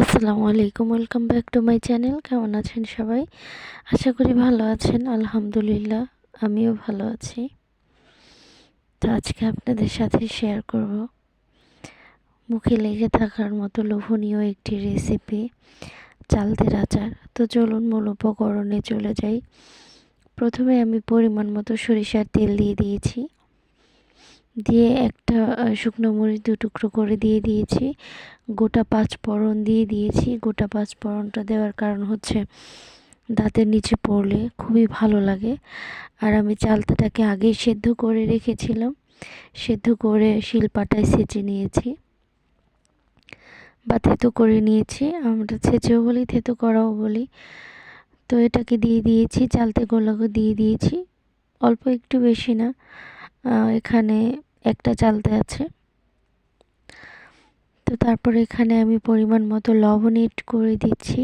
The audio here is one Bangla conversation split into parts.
আসসালামু আলাইকুম, welcome back to my channel. কেমন আছেন সবাই? আশা করি ভালো আছেন, আলহামদুলিল্লাহ, আমিও ভালো আছি। তো আজকে আপনাদের সাথে শেয়ার করব। মুখে লেগে থাকার মতো লোভনীয় একটি রেসিপি চালতের আচার। তো চলুন মূল উপকরণে চলে যাই। প্রথমে আমি পরিমাণ মতো সরিষার তেল দিয়ে দিয়েছি। দিয়ে একটা শুকনো মরিচ দু টুকরো করে দিয়ে দিয়েছি। গোটা পাঁচ ফোড়ন দিয়ে দিয়েছি। গোটা পাঁচ ফোড়নটা দেওয়ার কারণ হচ্ছে দাঁতের নিচে পড়লে খুবই ভালো লাগে। আর আমি চালতাটাকে আগেই সেদ্ধ করে রেখেছিলাম। সেদ্ধ করে শিলপাটায় সেচে নিয়েছি। বা থেতো করে নিয়েছি। আমরা ছেঁচেও বলি, থেতো করাও বলি। তো এটাকে দিয়ে দিয়েছি, চালতে গোলাকে দিয়ে দিয়েছি। অল্প একটু বেশি না। এখানে একটা চালতে আছে। তো তারপর এখানে আমি পরিমাণ মতো লবণ এড করে দিচ্ছি।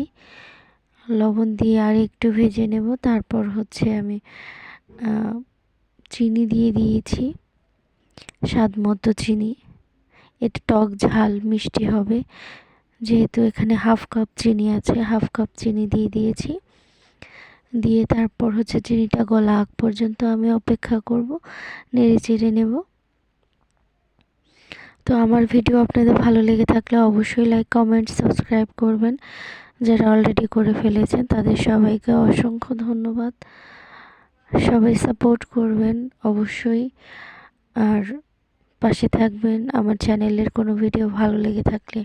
লবণ দিয়ে আর একটু ভেজে নেব। তারপর হচ্ছে আমি চিনি দিয়ে দিয়েছি। স্বাদ মতো চিনি। এটা টক ঝাল মিষ্টি হবে। যেহেতু এখানে হাফ কাপ চিনি আছে, হাফ কাপ চিনি দিয়ে দিয়েছি। দিয়ে তারপর হচ্ছে চিনিটা গলা আগ পর্যন্ত আমি অপেক্ষা করব, নেড়ে চেড়ে নেব। তো আমার ভিডিও আপনাদের ভালো লেগে থাকলে অবশ্যই লাইক কমেন্ট সাবস্ক্রাইব করবেন। যারা অলরেডি করে ফেলেছেন তাদের সবাইকে অসংখ্য ধন্যবাদ। সবাই সাপোর্ট করবেন অবশ্যই। আর পাশে থাকবেন আমার চ্যানেলের কোনো ভিডিও ভালো লেগে থাকলে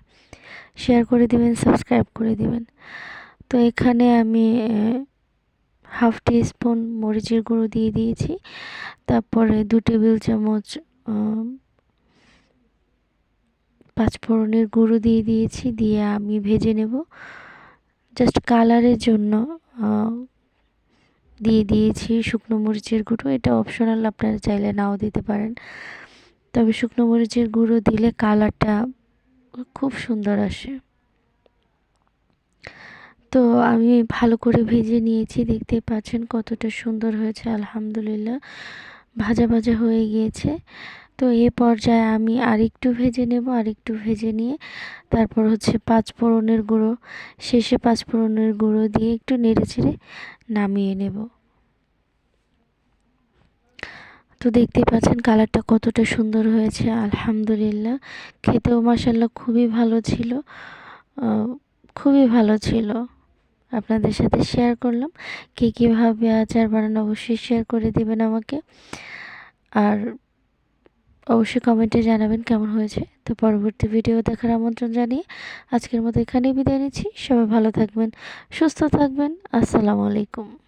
শেয়ার করে দিবেন সাবস্ক্রাইব করে দিবেন। তো এখানে আমি হাফ টি স্পুন মরিচের গুঁড়ো দিয়ে দিয়েছি। তারপরে দু টেবিল চামচ পাঁচফোড়নের গুঁড়ো দিয়ে দিয়েছি, দিয়ে আমি ভেজে নেব। জাস্ট কালারের জন্য দিয়ে দিয়েছি শুকনো মরিচের গুঁড়ো। এটা অপশনাল, আপনারা চাইলে নাও দিতে পারেন। তবে শুকনো মরিচের গুঁড়ো দিলে কালারটা খুব সুন্দর আসে। তো আমি ভালো করে ভেজে নিয়েছি দেখতে পাচ্ছেন কতটা সুন্দর হয়েছে, আলহামদুলিল্লাহ। ভাজা ভাজা হয়ে গিয়েছে। তো এ পর্যায়ে আমি আরেকটু ভেজে নেব, আরেকটু ভেজে নিয়ে তারপর হচ্ছে পাঁচ ফোড়নের গুঁড়ো, শেষে পাঁচ ফোড়নের গুঁড়ো দিয়ে একটু নেড়ে চেড়ে নামিয়ে নেব। তো দেখতে পাচ্ছেন কালারটা কতটা সুন্দর হয়েছে, আলহামদুলিল্লাহ। খেতেও মাসাল্লাহ খুবই ভালো ছিল খুবই ভালো ছিল। আপনাদের সাথে শেয়ার করলাম। কী কীভাবে আচার বানানো অবশ্যই শেয়ার করে দিবেন আমাকে। আর অবশ্যই কমেন্টে জানাবেন কেমন হয়েছে। তো পরবর্তী ভিডিও দেখার আমন্ত্রণ জানিয়ে আজকের মতো এখানেই বিদায় নিচ্ছি। সবাই ভালো থাকবেন, সুস্থ থাকবেন। আসসালামু আলাইকুম।